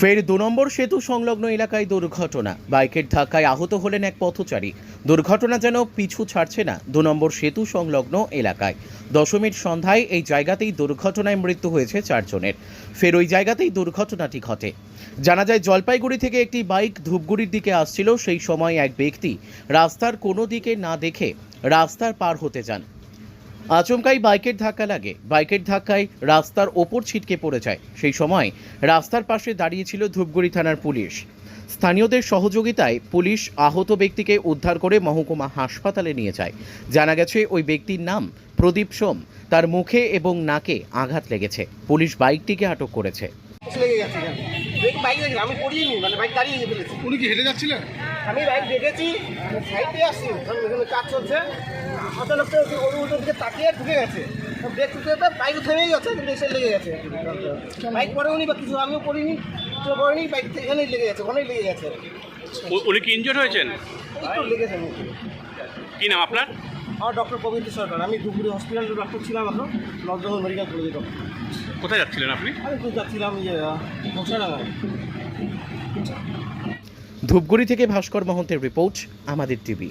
ফের দু নম্বর সেতু সংলগ্ন এলাকায় দুর্ঘটনা। বাইকের ধাক্কায় আহত হলেন এক পথচারী। দুর্ঘটনা যেন পিছু ছাড়ছে না দু নম্বর সেতু সংলগ্ন এলাকায়। দশমীর সন্ধ্যায় এই জায়গাতেই দুর্ঘটনায় মৃত্যু হয়েছে চারজনের। ফের ওই জায়গাতেই দুর্ঘটনাটি ঘটে। জানা যায়, জলপাইগুড়ি থেকে একটি বাইক ধূপগুড়ির দিকে আসছিল। সেই সময় এক ব্যক্তি রাস্তার কোনো দিকে না দেখে রাস্তার পার হতে যান। আচমকাই বাইকের ধাক্কা লাগে। বাইকের ধাক্কায় রাস্তার ওপর ছিটকে পড়ে যায়। সেই সময় রাস্তার পাশে দাঁড়িয়েছিল ধূপগুড়ি থানার পুলিশ। স্থানীয়দের সহযোগিতায় পুলিশ আহত ব্যক্তিকে উদ্ধার করে মহকুমা হাসপাতালে নিয়ে যায়। জানা গেছে ওই ব্যক্তির নাম প্রদীপ সোম। তার মুখে এবং নাকে আঘাত লেগেছে। পুলিশ বাইকটিকে আটক করেছে। উনি কি হেঁটে যাচ্ছিলেন? আমি বাইক দেখেছি সাইডে আসছি। কাজ চলছে। অচানক তো ওর দিকে তাকিয়ে ঢুকে গেছে। ব্রেক বাইক থেমেই গেছে কিন্তু এসে লেগে গেছে। বাইক পড়েওনি বা কিছু আমিও পড়িনি কেউ পড়েনি বাইক এখানেই লেগে গেছে ওখানেই লেগে গেছে। উনি কি হয়েছেন? একটু লেগেছে মুখে। কি নাম আপনার? আমার ডক্টর সরকার আমি ধুপগুড়ি হসপিটালের ডক্টর ছিলাম এখন নর্থবেঙ্গল মেডিকেল ডক্টর কোথায় যাচ্ছিলেন আপনি? আমি তো যাচ্ছিলাম ইয়ে ঘোষণাগায় ধূপগুড়ি থেকে ভাস্কর মহন্তের রিপোর্ট আমাদের টিভি।